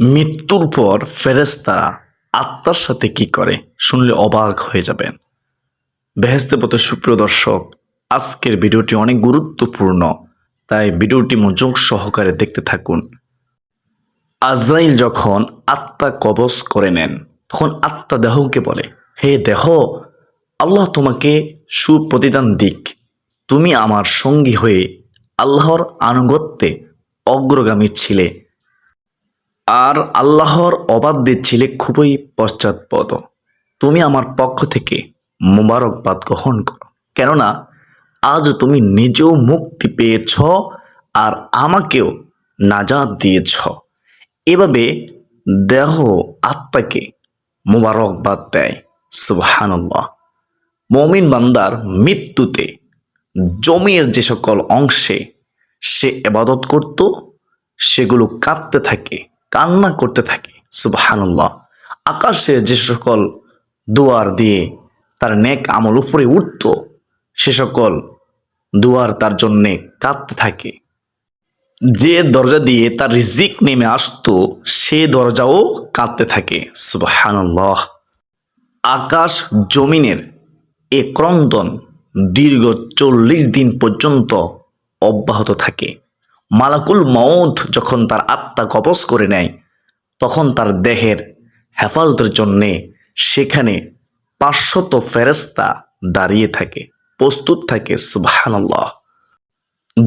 মৃত্যুর পর ফেরেশতারা আত্মার সাথে কি করে শুনলে অবাক হয়ে যাবেন। বেহেস্তে পথে সুপ্রিয় দর্শক, আজকের ভিডিওটি অনেক গুরুত্বপূর্ণ, তাই ভিডিওটি মনোযোগ সহকারে দেখতে থাকুন। আজরাইল যখন আত্মা কবজ করে নেন, তখন আত্মা দেহকে বলে, হে দেহ, আল্লাহ তোমাকে সুপ্রতিদান দিক। তুমি আমার সঙ্গী হয়ে আল্লাহর আনুগত্যে অগ্রগামী ছিলে। আর আল্লাহর অবাধ্যে ছিলে খুবই পশ্চাৎপদ। তুমি আমার পক্ষ থেকে মোবারকবাদ গ্রহণ করো। কেননা, আজ তুমি নিজেও মুক্তি পেয়েছ আর আমাকেও নাজাদ দিয়েছ। এভাবে দেহ আত্মাকে মোবারকবাদ দেয়। সুবহানাল্লাহ। মমিন বান্দার মৃত্যুতে জমির যে সকল অংশে সে এবাদত করত, সেগুলো কাঁদতে থাকে। কান্না করতে থাকে, সুবহানাল্লাহ। আকাশে যে সকল দুয়ার দিয়ে তার নেক আমল উপরে উঠত, সে সকল দুয়ার তার জন্যে কাঁদতে থাকে। যে দরজা দিয়ে তার রিজিক নেমে আসতো, সে দরজাও কাঁদতে থাকে, সুবহানাল্লাহ। আকাশ জমিনের এ ক্রন্দন দীর্ঘ চল্লিশ দিন পর্যন্ত অব্যাহত থাকে। মালাকুল মৌত যখন তার আত্মা কবজ করে নেয়, তখন তার দেহের হেফাজতের জন্যে সেখানে পাঁচশত ফেরেস্তা দাঁড়িয়ে থাকে, প্রস্তুত থাকে, সুবহানাল্লাহ।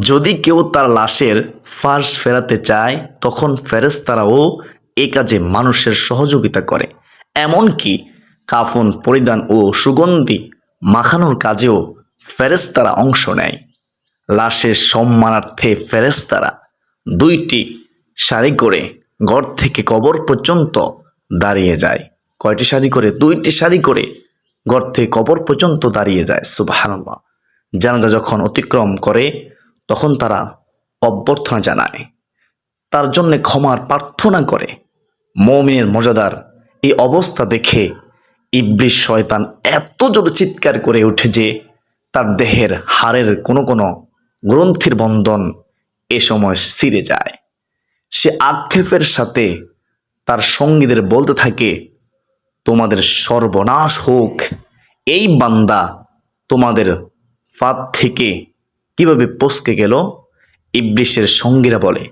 যদি কেউ তার লাশের ফাঁস ফেরাতে চায়, তখন ফেরেস্তারাও এ কাজে মানুষের সহযোগিতা করে। এমনকি কাফন, পরিধান ও সুগন্ধি মাখানোর কাজেও ফেরেস্তারা অংশ নেয়। লাশের সম্মানার্থে ফেরেস্তারা দুইটি সারি করে ঘর থেকে কবর পর্যন্ত দাঁড়িয়ে যায়। কয়টি সারি করে? দুইটি সারি করে ঘর থেকে কবর পর্যন্ত দাঁড়িয়ে যায়। সুবাহান্লাহ জানাজা যখন অতিক্রম করে, তখন তারা অভ্যর্থনা জানায়। তার জন্যে ক্ষমার প্রার্থনা করে। মৌমিনের মজাদার এই অবস্থা দেখে ইবলিশ শয়তান এত জোরে চিৎকার করে ওঠে যে তার দেহের হাড়ের কোনো কোনো গ্রন্থির বন্ধন এ সময় ছিঁড়ে যায়। সে আক্ষেপের সাথে তার সঙ্গীদের বলতে থাকে, তোমাদের সর্বনাশ হোক। এই বান্দা তোমাদের ফাঁদ থেকে কীভাবে পসকে গেল? ইবলিশের সঙ্গীরা বলে,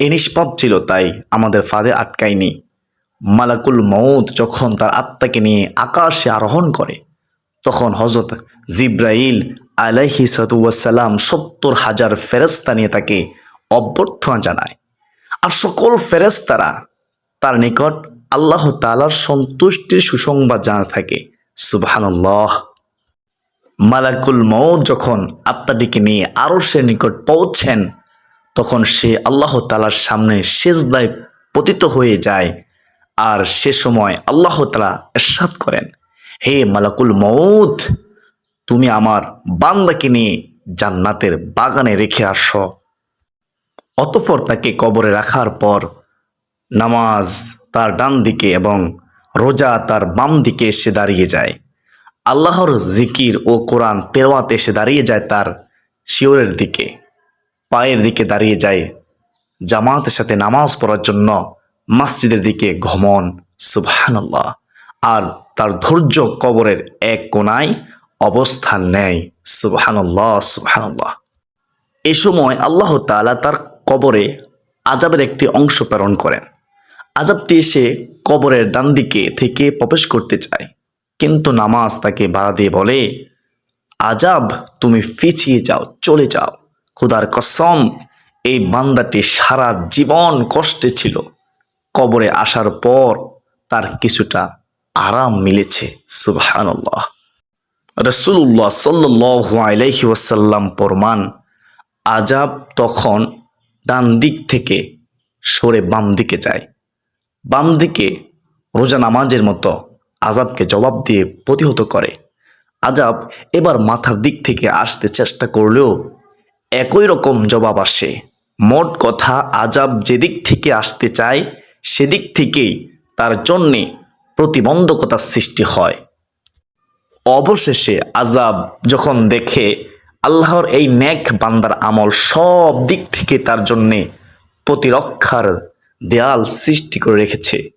এ নিষ্পাপ ছিল, তাই আমাদের ফাঁদে আটকায়নি। মালাকুল মৌত যখন তার আত্মাকে নিয়ে আকাশে আরোহণ করে, তখন হজরত জিব্রাইল আলাইহি সত্তর হাজার ফেরেস্তা নিয়ে তাকে অভ্যর্থনা জানায়। আর সকল ফেরেস্তারা তার নিকট আল্লাহ তালার সন্তুষ্টির সুসংবাদ জানা থাকে। সুবহানাল্লাহ। মালাকুল মৌত যখন আত্মাটিকে নিয়ে আরও সে নিকট পৌঁছেন, তখন সে আল্লাহ তালার সামনে শেষদায় পতিত হয়ে যায়। আর সে সময় আল্লাহ তালা এরশাদ করেন, হে মালাকুল মৌত তুমি আমার বান্দাকে নিয়ে জান্নাতের বাগানে রেখে আস। অতপর তাকে কবরে রাখার পর নামাজ তার ডান দিকে এবং রোজা তার বাম দিকে এসে দাঁড়িয়ে যায়। আল্লাহর জিকির ও কোরআন তেরোয়াতে এসে দাঁড়িয়ে যায় তার শিওরের দিকে। পায়ের দিকে দাঁড়িয়ে যায় জামাতের সাথে নামাজ পড়ার জন্য মসজিদের দিকে ঘমন, সুবহানাল্লাহ। আর তার ধৈর্য কবরের এক কোনায় অবস্থান নেয়। সুবহানাল্লাহ সুবহানাল্লাহ। এ সময় আল্লাহ তাআলা তার কবরে আজাবের একটি অংশ প্রেরণ করেন। আজাবটি এসে কবরের ডান দিকে থেকে প্রবেশ করতে চায়। কিন্তু নামাজ তাকে বাধা দিয়ে বলে আজাব তুমি পিছিয়ে যাও, চলে যাও। খুদার কসম, এই বান্দাটি সারা জীবন কষ্টে ছিল। কবরে আসার পর তার কিছুটা আরাম মিলেছে। সুবহানাল্লাহ। রসুল্লাহ সাল্লাহ আলাইহি ওয়াসাল্লাম পরমান আজাব তখন ডান দিক থেকে সরে বাম দিকে যায়। বাম দিকে রোজা নামাজের মতো আজাবকে জবাব দিয়ে প্রতিহত করে। আজাব এবার মাথার দিক থেকে আসতে চেষ্টা করলেও একই রকম জবাব আসে। মোট কথা আজাব যেদিক থেকে আসতে চায়, সেদিক থেকেই তার জন্যে প্রতিবন্ধকতার সৃষ্টি হয়। অবশেষে আজাব যখন দেখে, আল্লাহর এই নেক বান্দার আমল সব দিক থেকে তার জন্যে প্রতিরক্ষার দেয়াল সৃষ্টি করে রেখেছে,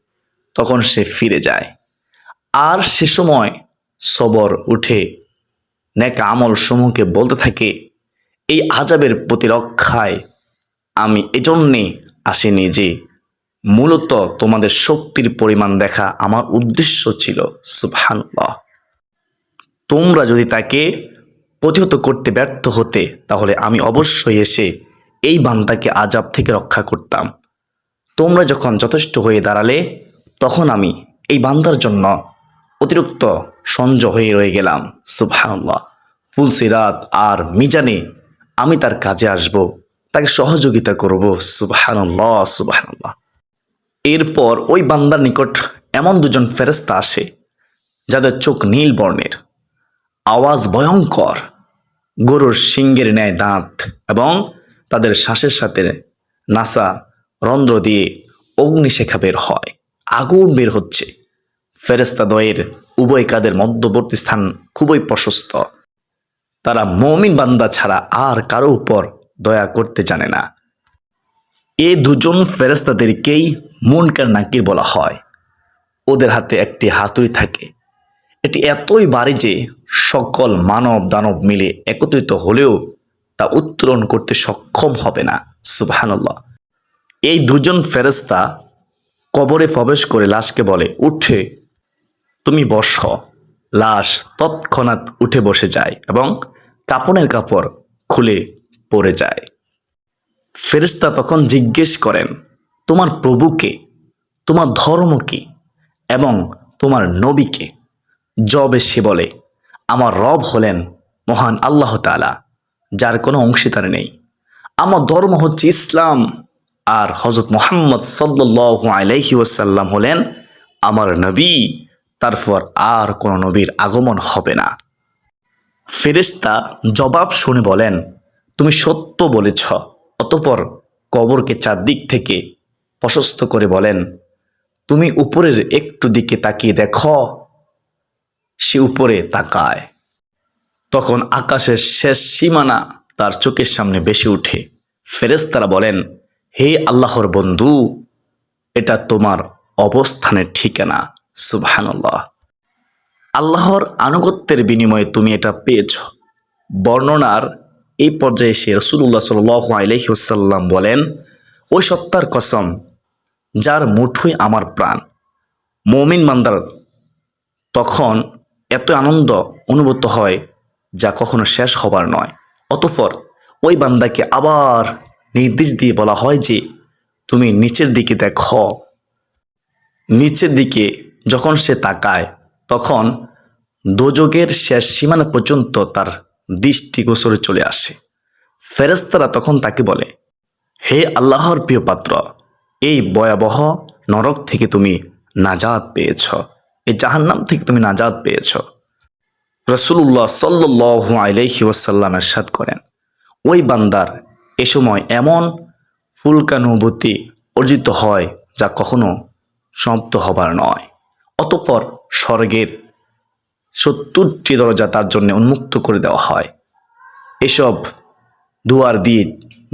তখন সে ফিরে যায়। আর সে সময় সবর উঠে নেক আমল সমূহকে বলতে থাকে, এই আজাবের প্রতিরক্ষায় আমি এজন্যে আসিনি যে মূলত তোমাদের শক্তির পরিমাণ দেখা আমার উদ্দেশ্য ছিল। সুবহানাল্লাহ। তোমরা যদি তাকে প্রতিহত করতে ব্যর্থ হতে, তাহলে আমি অবশ্যই এসে এই বান্দাকে আজাব থেকে রক্ষা করতাম। তোমরা যখন যথেষ্ট হয়ে দাঁড়ালে, তখন আমি এই বান্দার জন্য অতিরিক্ত সঞ্জ হয়ে রয়ে গেলাম। সুবহানাল্লাহ। ফুলসিরাত আর মিজানে আমি তার কাজে আসব, তাকে সহযোগিতা করব। সুবহানাল্লাহ সুবহানাল্লাহ। এরপর ওই বান্দার নিকট এমন দুজন ফেরেস্তা আসে, যাদের চোখ নীল বর্ণের। আওয়াজ ভয়ঙ্কর। গরুর সিংহের ন্যায় দাঁত এবং তাদের শ্বাসের সাথে নাসা রন্ধ্র দিয়ে অগ্নিশেখা বের হয়। আগুন বের হচ্ছে। ফেরেস্তা দ্বয়ের উভয় কাদের মধ্যবর্তী স্থান খুবই প্রশস্ত। তারা মমিন বান্দা ছাড়া আর কারও উপর দয়া করতে জানে না। এ দুজন ফেরেস্তাদেরকেই মুনকার নাকির বলা হয়। ওদের হাতে একটি হাতুড়ি থাকে। এটি এতই বাড়ি যে সকল মানব দানব মিলে একত্রিত হলেও তা উত্তোলন করতে সক্ষম হবে না। সুবহানাল্লাহ। এই দুজন ফেরেস্তা কবরে প্রবেশ করে লাশকে বলে, উঠে, তুমি বস। লাশ তৎক্ষণাৎ উঠে বসে যায় এবং কাপনের কাপড় খুলে পড়ে যায়। ফেরেস্তা তখন জিজ্ঞেস করেন, তোমার প্রভুকে তোমার ধর্ম কি? এবং তোমার নবীকে জবে সে বলে, আমার রব হলেন মহান আল্লাহ তাআলা, যার কোনো অংশীদার নেই। আমার ধর্ম হচ্ছে ইসলাম, আর হজরত মোহাম্মদ সাল্লাহ আলাইহি ওয়াসাল্লাম হলেন আমার নবী। তারপর আর কোনো নবীর আগমন হবে না। ফেরেশতা জবাব শুনে বলেন, তুমি সত্য বলেছ। অতপর কবরকে চারদিক থেকে প্রশস্ত করে বলেন, তুমি উপরের একটু দিকে তাকিয়ে দেখো সে উপরে তাকায়। তখন আকাশের শেষ সীমানা তার চোখের সামনে বেশি উঠে। ফেরেশতারা বলেন, হে আল্লাহর বন্ধু, এটা তোমার অবস্থানের ঠিকানা, সুবহানাল্লাহ। আল্লাহর আনুগত্যের বিনিময়ে তুমি এটা পেয়েছ। বর্ণনার এই পর্যায়ে এসে রসুল্লাহ সাল আলহিউসাল্লাম বলেন, ওই সত্তার কসম, যার মুঠোই আমার প্রাণ। মমিন মান্দার তখন এত আনন্দ অনুভূত হয় যা কখনো শেষ হবার নয়। অতঃপর ওই বান্দাকে আবার নির্দেশ দিয়ে বলা হয় যে, তুমি নিচের দিকে দেখো। নিচের দিকে যখন সে তাকায়, তখন দোজগের শেষ সীমানা পর্যন্ত তার দৃষ্টি গোসরে চলে আসে। ফেরেস্তারা তখন তাকে বলে, হে আল্লাহর প্রিয় পাত্র এই ভয়াবহ নরক থেকে তুমি নাজাদ পেয়েছ। এই জাহান্নাম থেকে তুমি নাজাদ পেয়েছ। রসুল্লাহ সাল্লাহ আলাইহি ওয়াসাল্লাম এরশাদ করেন, ওই বান্দার এ সময় এমন ফুলকানুভূতি অর্জিত হয় যা কখনো সমাপ্ত হবার নয়। অতঃপর স্বর্গের সত্তরটি দরজা তার জন্য উন্মুক্ত করে দেওয়া হয়। এসব দুয়ার দিয়ে,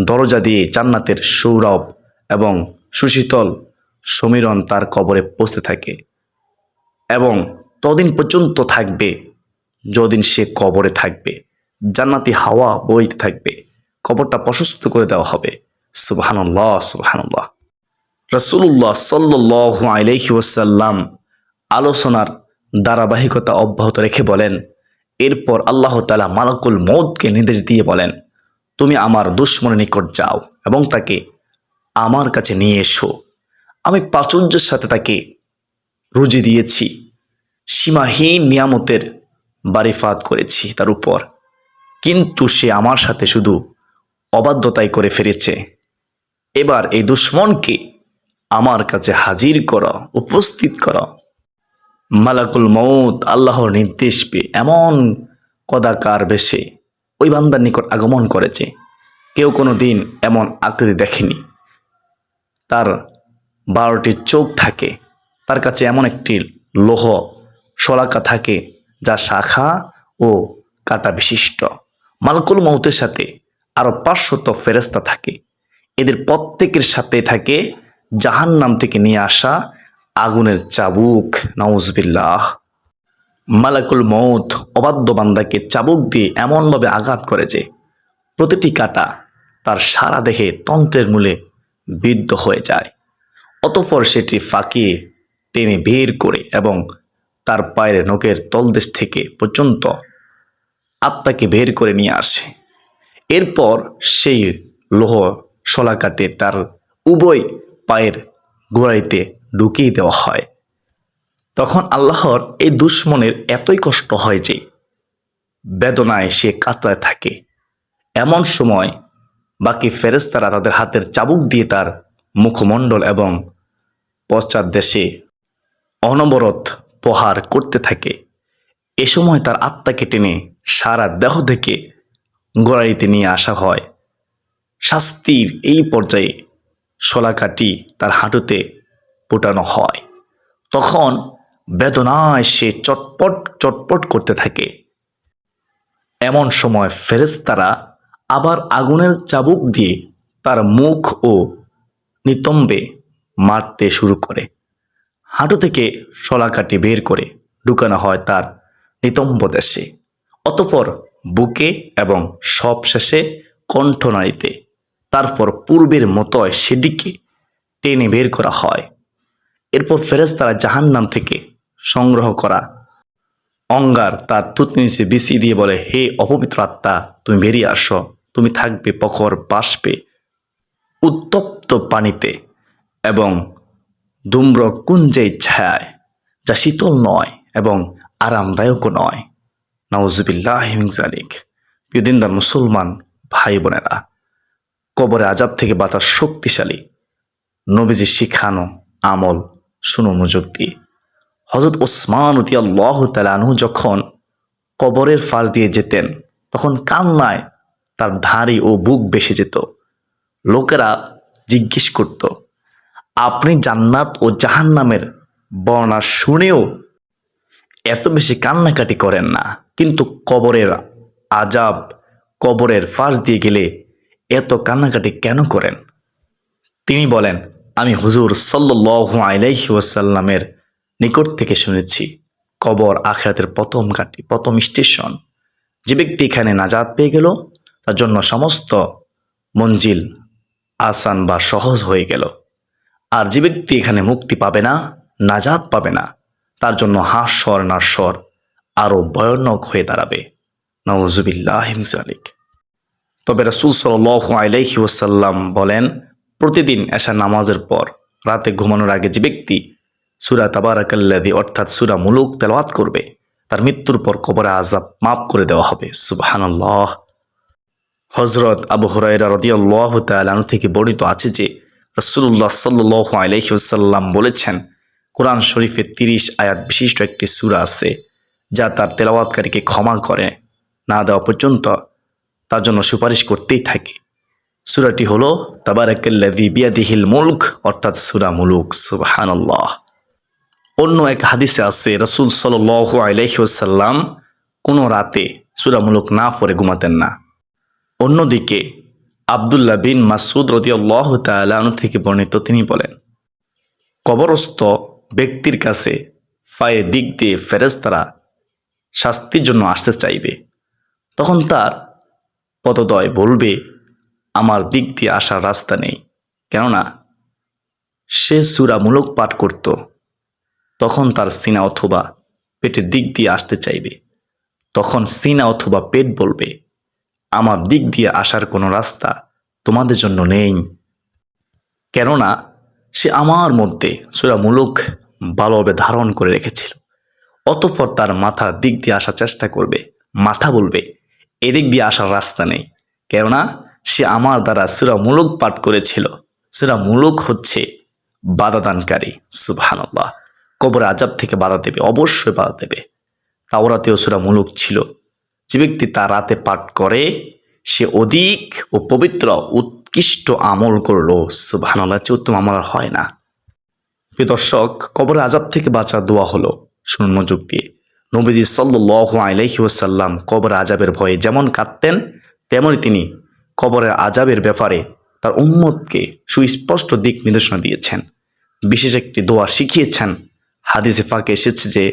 দরজা দিয়ে জান্নাতের সৌরভ এবং সুশীতল সমীরণ তার কবরে পৌঁছতে থাকে। এবং তদিন পর্যন্ত থাকবে যদিন সে কবরে থাকবে, জান্নাতি হাওয়া বইতে থাকবে, কবরটা প্রশস্ত করে দেওয়া হবে। সুবাহানুল্লাহ সুবাহানুল্লাহ। রসুল্লাহ সাল্লাহ আলহি আলোচনার ধারাবাহিকতা অব্যাহত রেখে বলেন, এরপর আল্লাহ তালা মালাকুল মৌদকে নির্দেশ দিয়ে বলেন, তুমি আমার দুশ্মনের নিকট যাও এবং তাকে আমার কাছে নিয়ে এসো। আমি প্রাচুর্যের সাথে তাকে রুজি দিয়েছি। সীমাহীন নিয়ামতের বারিফাত করেছি তার উপর। কিন্তু সে আমার সাথে শুধু অবাধ্যতাই করে ফিরেছে এবার এই দুশ্মনকে আমার কাছে হাজির কর, উপস্থিত কর। মালাকুল মৌত আল্লাহর নির্দেশ পেয়ে এমন কদাকার বেশে ওই বান্দার নিকট আগমন করেছে। কেউ কোনো দিন এমন আকৃতি দেখেনি। তার বারোটি চোখ থাকে। তার কাছে এমন একটি লোহ শলাকা থাকে যা শাখা ও কাটা বিশিষ্ট। মালকুল মৌতের সাথে আরও পাঁচশত ফেরেস্তা থাকে। এদের প্রত্যেকের সাথে থাকে জাহান্নাম থেকে নিয়ে আসা আগুনের চাবুক। নওজবিল্লাহ মালাকুল মৌত অবাধ্য বান্দাকে চাবুক দিয়ে এমনভাবে আঘাত করে যে প্রতিটি কাটা তার সারা দেহে তন্ত্রের মূলে বিদ্ধ হয়ে যায়। অতঃপর সেটি ফাঁকিয়ে টেনে বের করে এবং তার পায়ের নখের তলদেশ থেকে পর্যন্ত আত্মাকে বের করে নিয়ে আসে। এরপর সেই লোহ শলাকাটে তার উভয় পায়ের গোড়াইতে ঢুকিয়ে দেওয়া হয়। তখন আল্লাহর এই দুশ্মনের এতই কষ্ট হয় যে বেদনায় সে কাতরায় থাকে। এমন সময় বাকি ফেরেস্তারা তাদের হাতের চাবুক দিয়ে তার মুখমণ্ডল এবং পশ্চাৎ দেশে অনবরত প্রহার করতে থাকে। এ সময় তার আত্মাকে টেনে সারা দেহ থেকে গোড়াইতে নিয়ে আসা হয়। শাস্তির এই পর্যায়ে শলাকাটি তার হাঁটুতে পোটানো হয়। তখন বেদনায় সে চটপট চটপট করতে থাকে। এমন সময় ফেরেশতারা আবার আগুনের চাবুক দিয়ে তার মুখ ও নিতম্বে মারতে শুরু করে। হাঁটু থেকে শলাকাটি বের করে ঢুকানো হয় তার নিতম্ব দেশে। অতপর বুকে এবং সব শেষে কণ্ঠনালীতে তারপর পূর্বের মতোই সেটিকে টেনে বের করা হয়। এরপর ফেরেশতারা জাহান্নাম থেকে সংগ্রহ করা অঙ্গার তার থুতনি নিচে দিয়ে বলে, হে অপবিত্র আত্মা, তুমি বেরিয়ে আসো। তুমি থাকবে প্রখর বাষ্পে, উত্তপ্ত পানিতে এবং ধূম্র কুঞ্জে ছায়, যা শীতল নয় এবং আরামদায়কও নয়। নওয়াজবিল্লাহ হিমিংজালিক প্রিয়দিনদার মুসলমান ভাই বোনেরা, কবরে আজাব থেকে বাঁচার শক্তিশালী নবীজি শিখানো আমল শুনো মনোযোগ দিয়ে হজরত ওসমান উতি আল্লাহ তালানহু যখন কবরের ফাঁস দিয়ে যেতেন, তখন কান্নায় তার ধাড়ি ও বুক বেসে যেত। লোকেরা জিজ্ঞেস করত আপনি জান্নাত ও জাহান্নামের বর্ণনা শুনেও এত বেশি কান্নাকাটি করেন না। কিন্তু কবরের আজাব কবরের ফাঁস দিয়ে গেলে এত কান্নাকাটি কেন করেন? তিনি বলেন, আমি হুজুর সাল্লু আলাইহি ওয়াসাল্লামের নিকট থেকে শুনেছি, কবর আখেরাতের প্রথম ঘাটি, প্রথম স্টেশন। যে ব্যক্তি এখানে নাজাদ পেয়ে গেল, তার জন্য সমস্ত মঞ্জিল আসান বা সহজ হয়ে গেল। আর যে ব্যক্তি এখানে মুক্তি পাবে না, নাজাত পাবে না, তার জন্য হাস্বর নাস্বর আরও ভয়ানক হয়ে দাঁড়াবে। নওয়াজুবিল্লাহ হিমসালিক তবে রসুল সাল আলাইহি ওসাল্লাম বলেন, প্রতিদিন এশা নামাজের পর রাতে ঘুমানোর আগে যে ব্যক্তি সুরা তাবারাকাল্লাদি অর্থাৎ সুরা মুলুক তেলাওয়াত করবে, তার মৃত্যুর পর কবরে আজাব মাফ করে দেওয়া হবে। সুবহানাল্লাহ। হজরত আবু হুরাইরা রদিয়াল্লাহ তালানু থেকে বর্ণিত আছে যে রসুল্লাহ সাল্লাহ আলহিউসাল্লাম বলেছেন, কোরআন শরীফের তিরিশ আয়াত বিশিষ্ট একটি সুরা আছে, যা তার তেলাওয়াতকারীকে ক্ষমা করে, না দেওয়া পর্যন্ত তার জন্য সুপারিশ করতেই থাকে। সুরাটি হলো তাবারাকাল্লাদি বিয়াদিহিল মুলক, অর্থাৎ সুরা মুলুক, সুবহানাল্লাহ। অন্য এক হাদিসে আছে, রসুল সাল আলহিউসাল্লাম কোনো রাতে সুরা মুলুক না পড়ে ঘুমাতেন না। অন্যদিকে আবদুল্লাহ বিন মাসুদ রদিয়াল্লাহ তালু থেকে বর্ণিত তিনি বলেন, কবরস্থ ব্যক্তির কাছে ফায়ের দিক দিয়ে ফেরেস্তারা শাস্তির জন্য আসতে চাইবে। তখন তার পদদয় বলবে, আমার দিক দিয়ে আসার রাস্তা নেই। কেননা সে সুরামূলক পাঠ করত। তখন তার সিনা অথবা পেটের দিক দিয়ে আসতে চাইবে। তখন সিনা অথবা পেট বলবে আমার দিক দিয়ে আসার কোনো রাস্তা তোমাদের জন্য নেই। কেননা সে আমার মধ্যে সুরামূলক ভালোভাবে ধারণ করে রেখেছিল। অতঃপর তার মাথার দিক দিয়ে আসার চেষ্টা করবে, মাথা বলবে, এদিক দিয়ে আসার রাস্তা নেই। কেননা সে আমার দ্বারা সুরামূলক পাঠ করেছিল। সুরামূলক হচ্ছে বাধাদানকারী, সুবহানাল্লাহ। কবর আজাব থেকে বাধা দেবে, অবশ্যই বাধা দেবে। তাওরাতেও সুরামূলক ছিল। যে ব্যক্তি তা রাতে পাঠ করে, সে অধিক ও পবিত্র, উৎকৃষ্ট আমল করল, সুবহানাল্লাহ চেয়ে উত্তম আমল আর হয় না। দর্শক কবর আজাব থেকে বাঁচা দোয়া হলো, শুনুন মনোযোগ দিয়ে। নবীজি সাল্লাহ আলাইহি ওসাল্লাম কবর আজাবের ভয়ে যেমন কাঁদতেন তেমনই তিনি কবরের আজাবের ব্যাপারে তার উম্মতকে সুস্পষ্ট দিক নির্দেশনা দিয়েছেন। বিশেষ একটি দোয়া শিখিয়েছেন। হাদিসে ফাঁকে এসেছে যে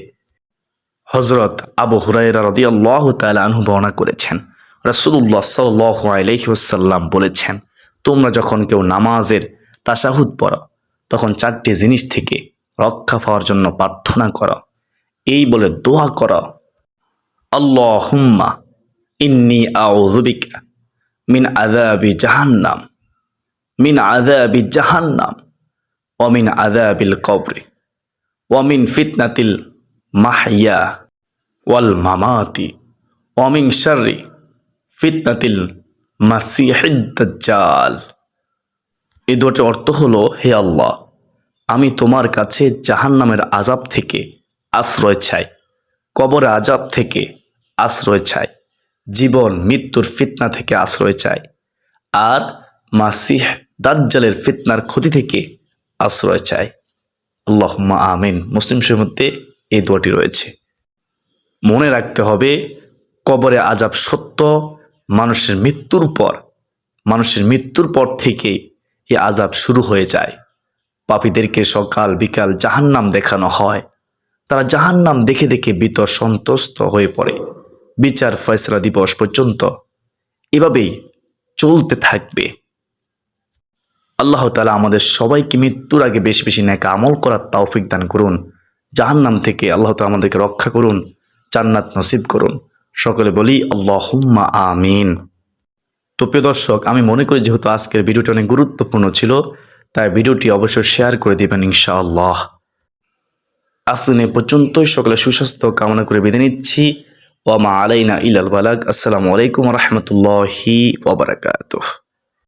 হজরত আবু হুরাইরা আনহু বর্ণনা করেছেন। আলাইহি ওয়াসাল্লাম বলেছেন, তোমরা যখন কেউ নামাজের তাসাহুদ পড়ো, তখন চারটি জিনিস থেকে রক্ষা পাওয়ার জন্য প্রার্থনা করো। এই বলে দোয়া করো, আল্লাহুম্মা ইন্নি আউযু বিকা মিন আযাবি জাহান্নাম, মিন আযাবি জাহান্নাম, ওয়া মিন আযাবিল কবরি, ওয়া মিন ফিতনাতিল মাহইয়া ওয়াল মামাতি মিন শাররি ফিতনাতিল মাসিহিদ দাজ্জাল। এই দুটি অর্থ হলো, হে আল্লাহ, আমি তোমার কাছে জাহান্নামের আজাব থেকে আশ্রয় চাই, কবর আজাব থেকে আশ্রয় চাই, জীবন, মৃত্যুর ফিতনা থেকে আশ্রয় চাই, আর মাসিহ দাজ্জালের ফিতনার ক্ষতি থেকে আশ্রয় চাই। আল্লাহুম্মা আমিন। মুসলিম মধ্যে এই দোয়াটি রয়েছে। মনে রাখতে হবে, কবরে আজাব সত্য, মানুষের মৃত্যুর পর, মানুষের মৃত্যুর পর থেকে এই আজাব শুরু হয়ে যায়। পাপীদেরকে সকাল বিকাল জাহান্নাম দেখানো হয়। তারা জাহান্নাম দেখে দেখে বিতর সন্তুষ্ট হয়ে পড়ে। বিচার ফয়সলা দিবস পর্যন্ত এভাবেই চলতে থাকবে। আল্লাহ তালা আমাদের সবাইকে মৃত্যুর আগে বেশি বেশি ন্যাক আমল করার তৌফিক দান করুন। জাহান্নাম থেকে আল্লাহ তো আমাদেরকে রক্ষা করুন, জান্নাত নসিব করুন। সকলে বলি আল্লাহ হুম্মা আমিন। তো প্রিয় দর্শক, আমি মনে করি যেহেতু আজকের ভিডিওটি অনেক গুরুত্বপূর্ণ ছিল, তাই ভিডিওটি অবশ্যই শেয়ার করে দিবেন ইনশাআল্লাহ। আসুন এ পর্যন্তই, সকলে সুস্বাস্থ্য কামনা করে বেঁধে নিচ্ছি। ওয়ামা আলাইনা ইলাল বালাক আসসালামু আলাইকুম রহমতুল্লাহি ওবরাকাতুহ